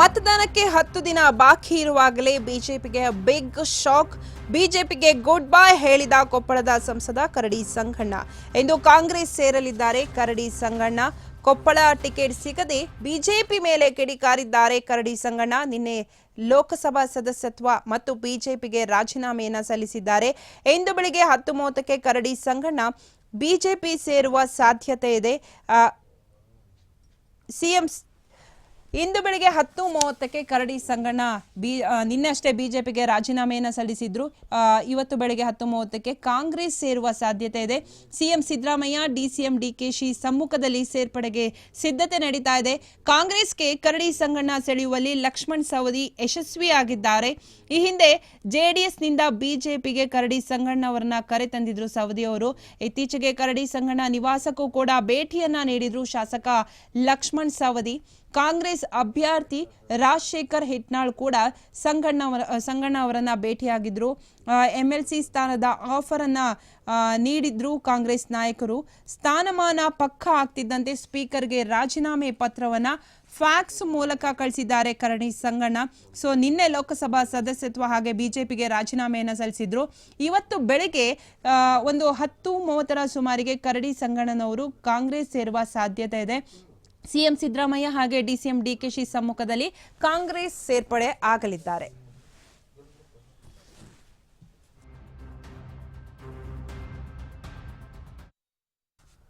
ಮತದಾನಕ್ಕೆ ಹತ್ತು ದಿನ ಬಾಕಿ ಇರುವಾಗಲೇ ಬಿಜೆಪಿಗೆ ಬಿಗ್ ಶಾಕ್. ಬಿಜೆಪಿಗೆ ಗುಡ್ ಬೈ ಹೇಳಿದ ಕೊಪ್ಪಳದ ಸಂಸದ ಕರಡಿ ಸಂಗಣ್ಣ. ಎಂದು ಕಾಂಗ್ರೆಸ್ ಸೇರಲಿದ್ದಾರೆ ಕರಡಿ ಸಂಗಣ್ಣ. ಕೊಪ್ಪಳ ಟಿಕೆಟ್ ಸಿಗದೆ ಬಿಜೆಪಿ ಮೇಲೆ ಕಿಡಿಕಾರಿದ್ದಾರೆ ಕರಡಿ ಸಂಗಣ್ಣ. ನಿನ್ನೆ ಲೋಕಸಭಾ ಸದಸ್ಯತ್ವ ಮತ್ತು ಬಿಜೆಪಿಗೆ ರಾಜೀನಾಮೆಯನ್ನು ಸಲ್ಲಿಸಿದ್ದಾರೆ. ಇಂದು ಬೆಳಿಗ್ಗೆ ಹತ್ತು ಮೂವತ್ತಕ್ಕೆ ಕರಡಿ ಸಂಗಣ್ಣ ಬಿಜೆಪಿ ಸೇರುವ ಸಾಧ್ಯತೆ ಇದೆ. ಸಿಎಂ ಇಂದು ಬೆಳಿಗ್ಗೆ ಹತ್ತು ಮೂವತ್ತಕ್ಕೆ ಕರಡಿ ಸಂಗಣ್ಣ ಬಿ ನಿನ್ನಷ್ಟೇ ಬಿಜೆಪಿಗೆ ರಾಜೀನಾಮೆಯನ್ನು ಸಲ್ಲಿಸಿದ್ರು. ಇವತ್ತು ಬೆಳಿಗ್ಗೆ ಹತ್ತು ಮೂವತ್ತಕ್ಕೆ ಕಾಂಗ್ರೆಸ್ ಸೇರುವ ಸಾಧ್ಯತೆ ಇದೆ. ಸಿಎಂ ಸಿದ್ದರಾಮಯ್ಯ, ಡಿಸಿಎಂ ಡಿಕೆಶಿ ಸಮ್ಮುಖದಲ್ಲಿ ಸೇರ್ಪಡೆಗೆ ಸಿದ್ಧತೆ ನಡೀತಾ ಇದೆ. ಕಾಂಗ್ರೆಸ್ಗೆ ಕರಡಿ ಸಂಗಣ್ಣ ಸೆಳೆಯುವಲ್ಲಿ ಲಕ್ಷ್ಮಣ್ ಸವದಿ ಯಶಸ್ವಿಯಾಗಿದ್ದಾರೆ. ಈ ಹಿಂದೆ ಜೆಡಿಎಸ್ನಿಂದ ಬಿಜೆಪಿಗೆ ಕರಡಿ ಸಂಗಣ್ಣ ಕರೆ ತಂದಿದ್ರು ಸವದಿ ಅವರು. ಇತ್ತೀಚೆಗೆ ಕರಡಿ ಸಂಗಣ್ಣ ನಿವಾಸಕ್ಕೂ ಕೂಡ ಭೇಟಿಯನ್ನ ನೀಡಿದ್ರು ಶಾಸಕ ಲಕ್ಷ್ಮಣ್ ಸವದಿ. ಕಾಂಗ್ರೆಸ್ ಅಭ್ಯರ್ಥಿ ರಾಜಶೇಖರ್ ಹೆಟ್ನಾಳ್ ಕೂಡ ಸಂಗಣ್ಣ ಸಂಗಣ್ಣ ಅವರನ್ನ ಭೇಟಿಯಾಗಿದ್ದರು ಎಂ ಎಲ್ ಸಿ ಸ್ಥಾನದ ಆಫರ್ ಅನ್ನ ನೀಡಿದ್ರು ಕಾಂಗ್ರೆಸ್ ನಾಯಕರು. ಸ್ಥಾನಮಾನ ಪಕ್ಕ ಆಗ್ತಿದ್ದಂತೆ ಸ್ಪೀಕರ್ಗೆ ರಾಜೀನಾಮೆ ಪತ್ರವನ್ನ ಫ್ಯಾಕ್ಸ್ ಮೂಲಕ ಕಳಿಸಿದ್ದಾರೆ ಕರಣಿ ಸಂಗಣ್ಣ. ಸೊ, ನಿನ್ನೆ ಲೋಕಸಭಾ ಸದಸ್ಯತ್ವ ಹಾಗೆ ಬಿಜೆಪಿಗೆ ರಾಜೀನಾಮೆಯನ್ನು ಸಲ್ಲಿಸಿದ್ರು. ಇವತ್ತು ಬೆಳಗ್ಗೆ ಒಂದು ಹತ್ತು ಮೂವತ್ತರ ಸುಮಾರಿಗೆ ಕರಡಿ ಸಂಗಣ್ಣನವರು ಕಾಂಗ್ರೆಸ್ ಸೇರುವ ಸಾಧ್ಯತೆ ಇದೆ. ಸಿಎಂ ಸಿದ್ದರಾಮಯ್ಯ ಹಾಗೆ ಡಿಸಿಎಂ ಡಿಕೆಶಿ ಸಮ್ಮುಖದಲ್ಲಿ ಕಾಂಗ್ರೆಸ್ ಸೇರ್ಪಡೆ ಆಗಲಿದ್ದಾರೆ.